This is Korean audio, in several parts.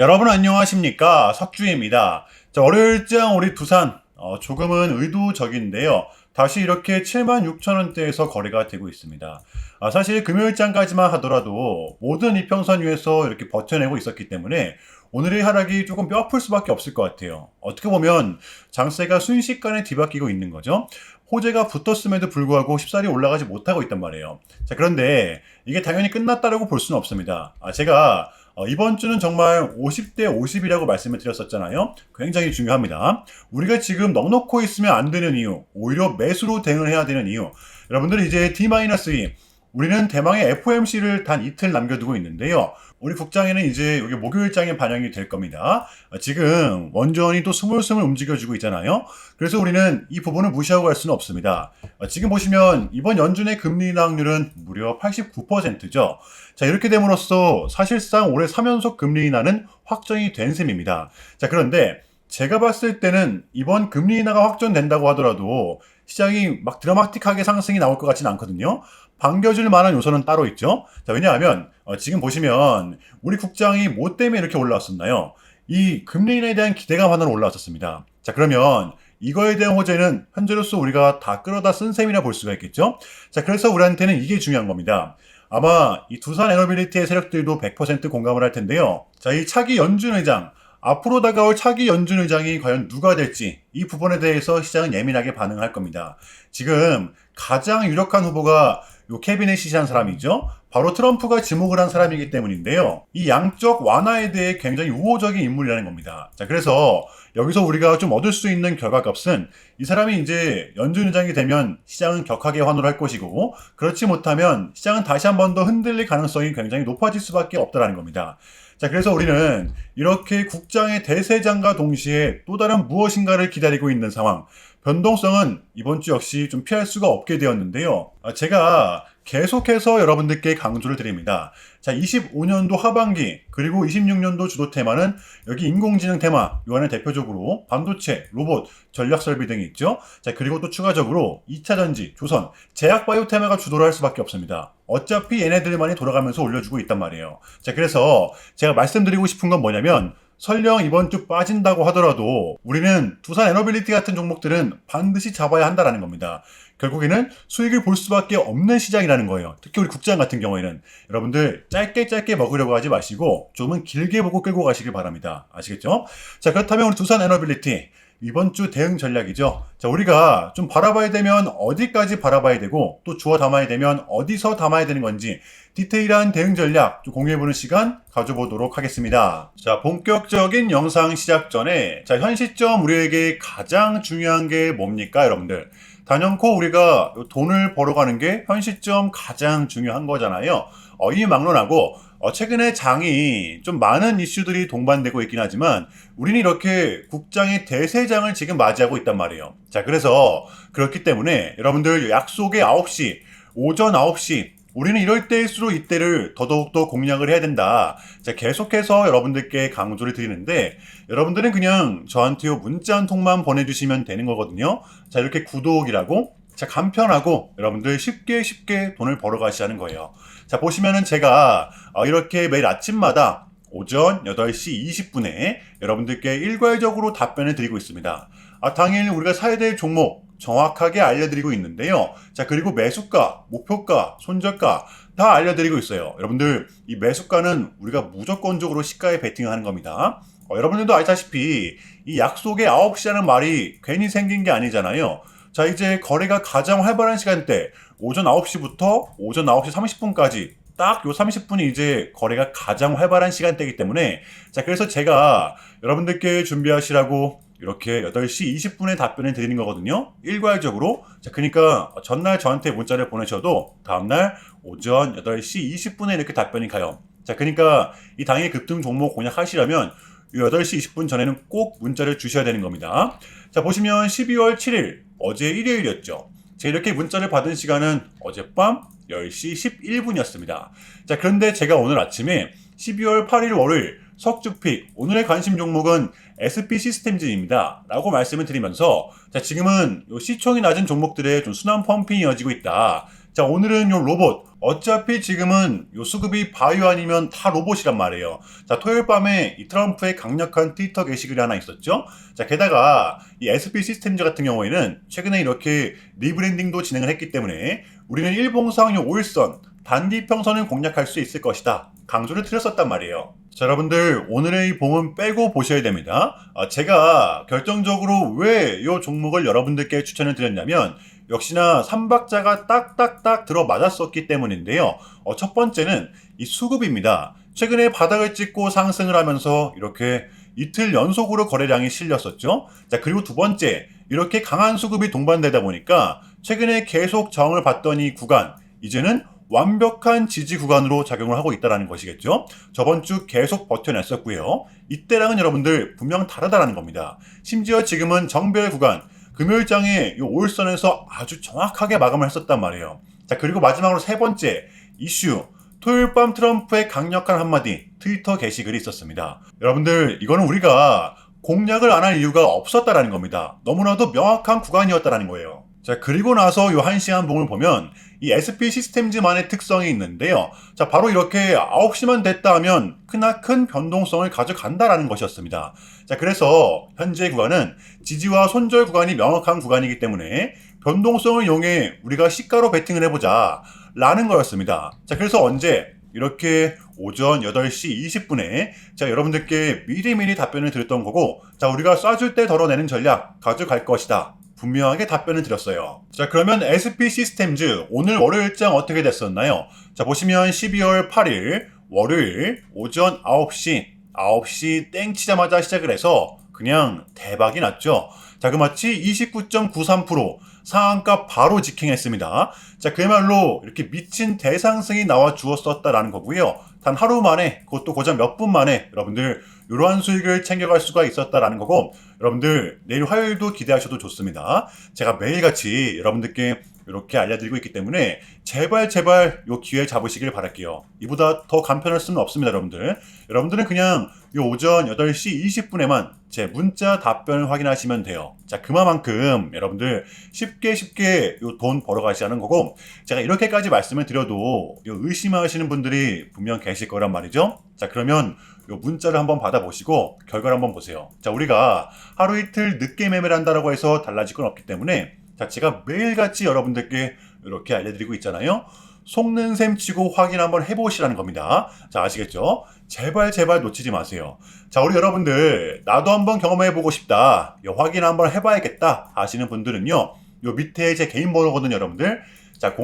여러분 안녕하십니까 석주입니다. 자, 월요일장 우리 두산 어, 조금은 의도적인데요. 다시 이렇게 76,000원대에서 거래가 되고 있습니다. 아, 사실 금요일장까지만 하더라도 모든 이평선 위에서 이렇게 버텨내고 있었기 때문에 오늘의 하락이 조금 뼈 아플 수밖에 없을 것 같아요. 어떻게 보면 장세가 순식간에 뒤바뀌고 있는 거죠. 호재가 붙었음에도 불구하고 쉽사리 올라가지 못하고 있단 말이에요. 자, 그런데 이게 당연히 끝났다라고 볼 수는 없습니다. 아, 제가 어, 이번 주는 정말 50대 50이라고 말씀을 드렸었잖아요. 굉장히 중요합니다. 우리가 지금 넉넉고 있으면 안 되는 이유, 오히려 매수로 대응을 해야 되는 이유. 여러분들 이제 D-2 우리는 대망의 FOMC를 단 이틀 남겨두고 있는데요. 우리 국장에는 이제 여기 목요일장에 반영이 될 겁니다. 아, 지금 원전이 또 스물스물 움직여주고 있잖아요. 그래서 우리는 이 부분을 무시하고 갈 수는 없습니다. 아, 지금 보시면 이번 연준의 금리 인하율은 무려 89%죠. 자, 이렇게 됨으로써 사실상 올해 3연속 금리 인하는 확정이 된 셈입니다. 자, 그런데 제가 봤을 때는 이번 금리 인하가 확정된다고 하더라도 시장이 막 드라마틱하게 상승이 나올 것 같지는 않거든요. 반겨줄 만한 요소는 따로 있죠. 자, 왜냐하면 어, 지금 보시면 우리 국장이 뭐 때문에 이렇게 올라왔었나요? 이 금리 인하에 대한 기대감 하나로 올라왔었습니다. 자, 그러면 이거에 대한 호재는 현재로서 우리가 다 끌어다 쓴 셈이라 볼 수가 있겠죠. 자, 그래서 우리한테는 이게 중요한 겁니다. 아마 이 두산 에너빌리티의 세력들도 100% 공감을 할 텐데요. 자, 이 차기 연준 회장, 앞으로 다가올 차기 연준 의장이 과연 누가 될지 이 부분에 대해서 시장은 예민하게 반응할 겁니다. 지금 가장 유력한 후보가 요 캐비넷이시한 사람이죠. 바로 트럼프가 지목을 한 사람이기 때문인데요. 이 양적 완화에 대해 굉장히 우호적인 인물이라는 겁니다. 자, 그래서 여기서 우리가 좀 얻을 수 있는 결과값은 이 사람이 이제 연준 의장이 되면 시장은 격하게 환호를 할 것이고 그렇지 못하면 시장은 다시 한 번 더 흔들릴 가능성이 굉장히 높아질 수밖에 없다라는 겁니다. 자, 그래서 우리는 이렇게 국장의 대세장과 동시에 또 다른 무엇인가를 기다리고 있는 상황. 변동성은 이번 주 역시 좀 피할 수가 없게 되었는데요. 아, 제가 계속해서 여러분들께 강조를 드립니다. 자, 25년도 하반기 그리고 26년도 주도 테마는 여기 인공지능 테마, 요 안에 대표적으로 반도체, 로봇, 전략 설비 등이 있죠. 자, 그리고 또 추가적으로 2차 전지, 조선, 제약 바이오 테마가 주도를 할 수밖에 없습니다. 어차피 얘네들만이 돌아가면서 올려주고 있단 말이에요. 자, 그래서 제가 말씀드리고 싶은 건 뭐냐면 설령 이번 주 빠진다고 하더라도 우리는 두산 에너빌리티 같은 종목들은 반드시 잡아야 한다라는 겁니다. 결국에는 수익을 볼 수밖에 없는 시장이라는 거예요. 특히 우리 국장 같은 경우에는 여러분들 짧게 짧게 먹으려고 하지 마시고 좀은 길게 보고 끌고 가시길 바랍니다. 아시겠죠? 자 그렇다면 우리 두산 에너빌리티 이번 주 대응 전략이죠. 자, 우리가 좀 바라봐야 되면 어디까지 바라봐야 되고 또 주어 담아야 되면 어디서 담아야 되는 건지 디테일한 대응 전략 좀 공유해보는 시간 가져보도록 하겠습니다. 자, 본격적인 영상 시작 전에 자, 현 시점 우리에게 가장 중요한 게 뭡니까, 여러분들? 단연코 우리가 돈을 벌어가는 게 현 시점 가장 중요한 거잖아요. 어, 이 막론하고 어, 최근에 장이 좀 많은 이슈들이 동반되고 있긴 하지만 우리는 이렇게 국장의 대세장을 지금 맞이하고 있단 말이에요. 자, 그래서 그렇기 때문에 여러분들 약속의 9시, 오전 9시, 우리는 이럴 때일수록 이때를 더더욱더 공략을 해야 된다. 자, 계속해서 여러분들께 강조를 드리는데, 여러분들은 그냥 저한테 문자 한 통만 보내주시면 되는 거거든요. 자, 이렇게 구독이라고 자, 간편하고 여러분들 쉽게 쉽게 돈을 벌어 가시자는 거예요. 자, 보시면은 제가 어, 이렇게 매일 아침마다 오전 8시 20분에 여러분들께 일괄적으로 답변을 드리고 있습니다. 아, 당일 우리가 사야 될 종목 정확하게 알려드리고 있는데요. 자, 그리고 매수가, 목표가, 손절가 다 알려드리고 있어요. 여러분들, 이 매수가는 우리가 무조건적으로 시가에 베팅을 하는 겁니다. 어, 여러분들도 아시다시피 이 약속의 9시라는 말이 괜히 생긴 게 아니잖아요. 자, 이제 거래가 가장 활발한 시간대, 오전 9시부터 오전 9시 30분까지 딱요 30분이 이제 거래가 가장 활발한 시간대이기 때문에 자, 그래서 제가 여러분들께 준비하시라고 이렇게 8시 20분에 답변을 드리는 거거든요. 일괄적으로. 자, 그러니까 전날 저한테 문자를 보내셔도 다음날 오전 8시 20분에 이렇게 답변이 가요. 자, 그러니까 이 당일 급등 종목 공략하시려면 8시 20분 전에는 꼭 문자를 주셔야 되는 겁니다. 자, 보시면 12월 7일 어제 일요일이었죠. 제가 이렇게 문자를 받은 시간은 어젯밤 10시 11분이었습니다. 자, 그런데 제가 오늘 아침에 12월 8일 월요일 석주픽 오늘의 관심 종목은 SP 시스템즈입니다. 라고 말씀을 드리면서 자, 지금은 요 시총이 낮은 종목들의 좀 순환 펌핑이 이어지고 있다. 자, 오늘은 요 로봇 어차피 지금은 요 수급이 바이오 아니면 다 로봇이란 말이에요. 자, 토요일 밤에 이 트럼프의 강력한 트위터 게시글이 하나 있었죠. 자, 게다가 이 SP 시스템즈 같은 경우에는 최근에 이렇게 리브랜딩도 진행을 했기 때문에 우리는 일봉상 요 5일선 단기 평선을 공략할 수 있을 것이다. 강조를 드렸었단 말이에요. 자, 여러분들 오늘의 이 봉은 빼고 보셔야 됩니다. 아, 제가 결정적으로 왜 이 종목을 여러분들께 추천을 드렸냐면 역시나 삼박자가 딱딱딱 들어 맞았었기 때문인데요. 어, 첫 번째는 이 수급입니다. 최근에 바닥을 찍고 상승을 하면서 이렇게 이틀 연속으로 거래량이 실렸었죠. 자, 그리고 두 번째, 이렇게 강한 수급이 동반되다 보니까 최근에 계속 저항을 받던 이 구간, 이제는 완벽한 지지 구간으로 작용을 하고 있다는 것이겠죠. 저번 주 계속 버텨냈었고요. 이때랑은 여러분들 분명 다르다는 겁니다. 심지어 지금은 정별 구간, 금요일장에 이 5일선에서 아주 정확하게 마감을 했었단 말이에요. 자, 그리고 마지막으로 세 번째 이슈. 토요일 밤 트럼프의 강력한 한마디 트위터 게시글이 있었습니다. 여러분들, 이거는 우리가 공략을 안 할 이유가 없었다라는 겁니다. 너무나도 명확한 구간이었다라는 거예요. 자, 그리고 나서 요 1시간 봉을 보면 이 SP 시스템즈만의 특성이 있는데요. 자, 바로 이렇게 9시만 됐다 하면 크나큰 변동성을 가져간다라는 것이었습니다. 자, 그래서 현재 구간은 지지와 손절 구간이 명확한 구간이기 때문에 변동성을 이용해 우리가 시가로 베팅을 해보자 라는 거였습니다. 자, 그래서 언제 이렇게 오전 8시 20분에 자 여러분들께 미리미리 답변을 드렸던 거고 자 우리가 쏴줄 때 덜어내는 전략 가져갈 것이다 분명하게 답변을 드렸어요. 자, 그러면 SP 시스템즈 오늘 월요일장 어떻게 됐었나요? 자, 보시면 12월 8일 월요일 오전 9시 9시 땡 치자마자 시작을 해서 그냥 대박이 났죠. 자 그 마치 29.93% 상한가 바로 직행했습니다. 자, 그야말로 이렇게 미친 대상승이 나와 주었었다라는 거고요. 단 하루 만에, 그것도 고작 몇 분 만에 여러분들 이러한 수익을 챙겨갈 수가 있었다라는 거고, 여러분들 내일 화요일도 기대하셔도 좋습니다. 제가 매일같이 여러분들께 이렇게 알려드리고 있기 때문에 제발 제발 요 기회 잡으시길 바랄게요. 이보다 더 간편할 수는 없습니다, 여러분들. 여러분들은 그냥 요 오전 8시 20분에만 제 문자 답변을 확인하시면 돼요. 자, 그만큼 여러분들 쉽게 쉽게 요 돈 벌어 가시라는 거고 제가 이렇게까지 말씀을 드려도 요 의심하시는 분들이 분명 계실 거란 말이죠. 자, 그러면 요 문자를 한번 받아보시고 결과를 한번 보세요. 자, 우리가 하루 이틀 늦게 매매를 한다라고 해서 달라질 건 없기 때문에 자, 제가 매일같이 여러분들께 이렇게 알려드리고 있잖아요. 속는 셈 치고 확인 한번 해보시라는 겁니다. 자, 아시겠죠? 제발 제발 놓치지 마세요. 자, 우리 여러분들 나도 한번 경험해보고 싶다. 요 확인 한번 해봐야겠다 하시는 분들은요. 요 밑에 제 개인 번호거든요, 여러분들. 자,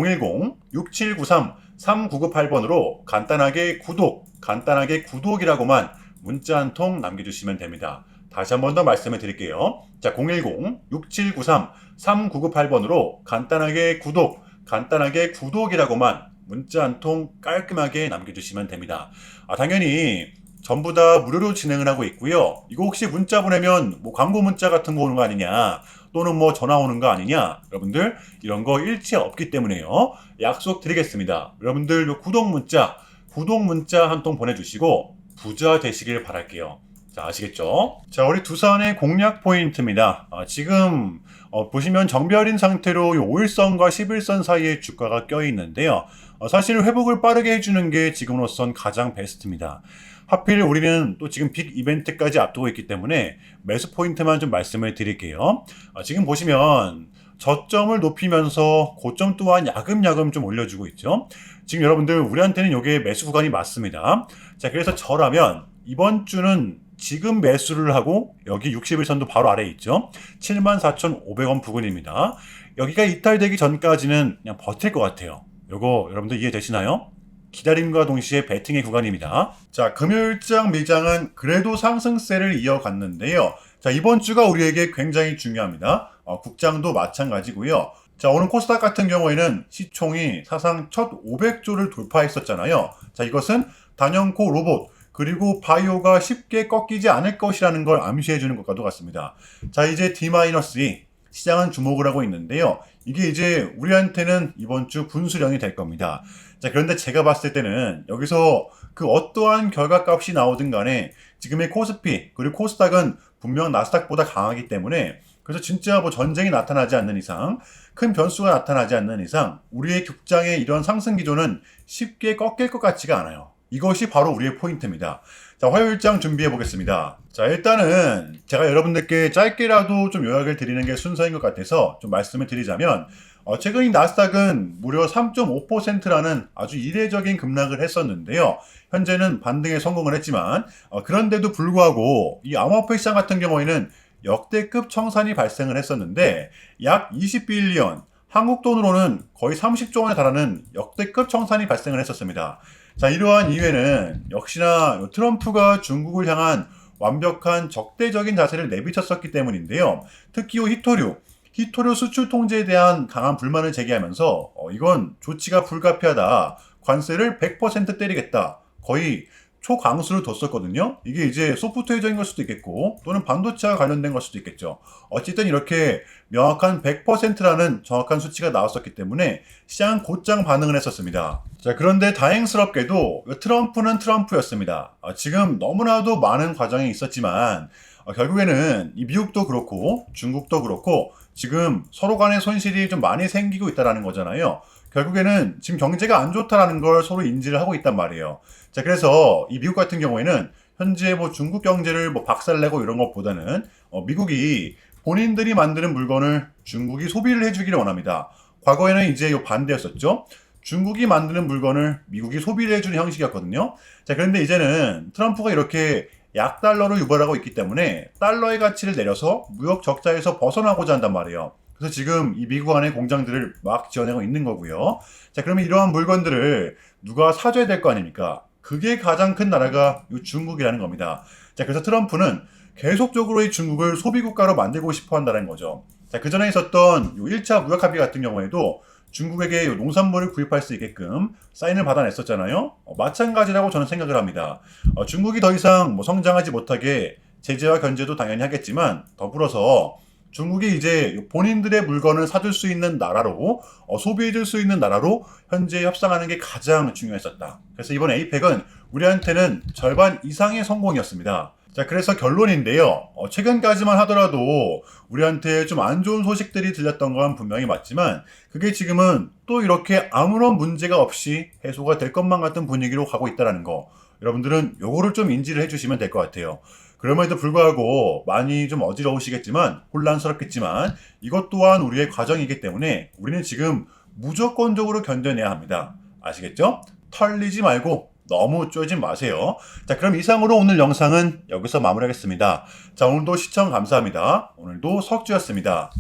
010-6793-3998번으로 간단하게 구독, 간단하게 구독이라고만 문자 한 통 남겨주시면 됩니다. 다시 한 번 더 말씀을 드릴게요. 자, 010-6793-3998번으로 간단하게 구독, 간단하게 구독이라고만 문자 한 통 깔끔하게 남겨주시면 됩니다. 아, 당연히 전부 다 무료로 진행을 하고 있고요. 이거 혹시 문자 보내면 뭐 광고 문자 같은 거 오는 거 아니냐, 또는 뭐 전화 오는 거 아니냐, 여러분들 이런 거 일체 없기 때문에요. 약속 드리겠습니다. 여러분들 요 구독 문자, 구독 문자 한 통 보내주시고 부자 되시길 바랄게요. 자, 아시겠죠? 자, 우리 두산의 공략 포인트입니다. 아, 지금 어, 보시면 정별인 상태로 5일선과 11선 사이에 주가가 껴 있는데요. 어, 사실 회복을 빠르게 해주는 게 지금으로선 가장 베스트입니다. 하필 우리는 또 지금 빅 이벤트까지 앞두고 있기 때문에 매수 포인트만 좀 말씀을 드릴게요. 어, 지금 보시면 저점을 높이면서 고점 또한 야금야금 좀 올려주고 있죠. 지금 여러분들 우리한테는 이게 매수 구간이 맞습니다. 자, 그래서 저라면 이번 주는 지금 매수를 하고 여기 60일선도 바로 아래에 있죠. 74,500원 부근입니다. 여기가 이탈되기 전까지는 그냥 버틸 것 같아요. 요거 여러분들 이해되시나요? 기다림과 동시에 배팅의 구간입니다. 자, 금요일장 미장은 그래도 상승세를 이어갔는데요. 자, 이번 주가 우리에게 굉장히 중요합니다. 어, 국장도 마찬가지고요. 자, 오늘 코스닥 같은 경우에는 시총이 사상 첫 500조를 돌파했었잖아요. 자, 이것은 단연코 로봇, 그리고 바이오가 쉽게 꺾이지 않을 것이라는 걸 암시해 주는 것과도 같습니다. 자, 이제 D-2 시장은 주목을 하고 있는데요. 이게 이제 우리한테는 이번 주 분수령이 될 겁니다. 자, 그런데 제가 봤을 때는 여기서 그 어떠한 결과값이 나오든 간에 지금의 코스피 그리고 코스닥은 분명 나스닥보다 강하기 때문에 그래서 진짜 뭐 전쟁이 나타나지 않는 이상, 큰 변수가 나타나지 않는 이상, 우리의 국장의 이런 상승 기조는 쉽게 꺾일 것 같지가 않아요. 이것이 바로 우리의 포인트입니다. 자, 화요일장 준비해 보겠습니다. 자, 일단은 제가 여러분들께 짧게라도 좀 요약을 드리는 게 순서인 것 같아서 좀 말씀을 드리자면, 어, 최근 이 나스닥은 무려 3.5%라는 아주 이례적인 급락을 했었는데요. 현재는 반등에 성공을 했지만, 어, 그런데도 불구하고 이 암호화폐 시장 같은 경우에는 역대급 청산이 발생을 했었는데, 약 20빌리언, 한국 돈으로는 거의 30조 원에 달하는 역대급 청산이 발생을 했었습니다. 자, 이러한 이유에는 역시나 트럼프가 중국을 향한 완벽한 적대적인 자세를 내비쳤었기 때문인데요. 특히 이 히토류, 히토류 수출 통제에 대한 강한 불만을 제기하면서 어, 이건 조치가 불가피하다. 관세를 100% 때리겠다. 거의 초강수를 뒀었거든요. 이게 이제 소프트웨어적인 걸 수도 있겠고 또는 반도체와 관련된 걸 수도 있겠죠. 어쨌든 이렇게 명확한 100%라는 정확한 수치가 나왔었기 때문에 시장은 곧장 반응을 했었습니다. 자, 그런데 다행스럽게도 트럼프는 트럼프였습니다. 아, 지금 너무나도 많은 과정이 있었지만 어, 결국에는 이 미국도 그렇고 중국도 그렇고 지금 서로 간의 손실이 좀 많이 생기고 있다라는 거잖아요. 결국에는 지금 경제가 안 좋다라는 걸 서로 인지를 하고 있단 말이에요. 자, 그래서 이 미국 같은 경우에는 현재 뭐 중국 경제를 뭐 박살내고 이런 것보다는 어, 미국이 본인들이 만드는 물건을 중국이 소비를 해주기를 원합니다. 과거에는 이제 요 반대였었죠. 중국이 만드는 물건을 미국이 소비를 해주는 형식이었거든요. 자, 그런데 이제는 트럼프가 이렇게 약달러로 유발하고 있기 때문에 달러의 가치를 내려서 무역 적자에서 벗어나고자 한단 말이에요. 그래서 지금 이 미국 안에 공장들을 막 지어내고 있는 거고요. 자, 그러면 이러한 물건들을 누가 사줘야 될 거 아닙니까? 그게 가장 큰 나라가 이 중국이라는 겁니다. 자, 그래서 트럼프는 계속적으로 이 중국을 소비국가로 만들고 싶어 한다는 거죠. 자, 그 전에 있었던 요 1차 무역 합의 같은 경우에도 중국에게 요 농산물을 구입할 수 있게끔 사인을 받아냈었잖아요. 어, 마찬가지라고 저는 생각을 합니다. 어, 중국이 더 이상 뭐 성장하지 못하게 제재와 견제도 당연히 하겠지만 더불어서 중국이 이제 본인들의 물건을 사줄 수 있는 나라로 어, 소비해줄 수 있는 나라로 현재 협상하는 게 가장 중요했었다. 그래서 이번 에이펙은 우리한테는 절반 이상의 성공이었습니다. 자, 그래서 결론인데요. 어, 최근까지만 하더라도 우리한테 좀 안 좋은 소식들이 들렸던 건 분명히 맞지만 그게 지금은 또 이렇게 아무런 문제가 없이 해소가 될 것만 같은 분위기로 가고 있다는 거. 여러분들은 요거를 좀 인지를 해주시면 될 것 같아요. 그럼에도 불구하고 많이 좀 어지러우시겠지만 혼란스럽겠지만 이것 또한 우리의 과정이기 때문에 우리는 지금 무조건적으로 견뎌내야 합니다. 아시겠죠? 털리지 말고 너무 쪼지 마세요. 자, 그럼 이상으로 오늘 영상은 여기서 마무리하겠습니다. 자, 오늘도 시청 감사합니다. 오늘도 석주였습니다.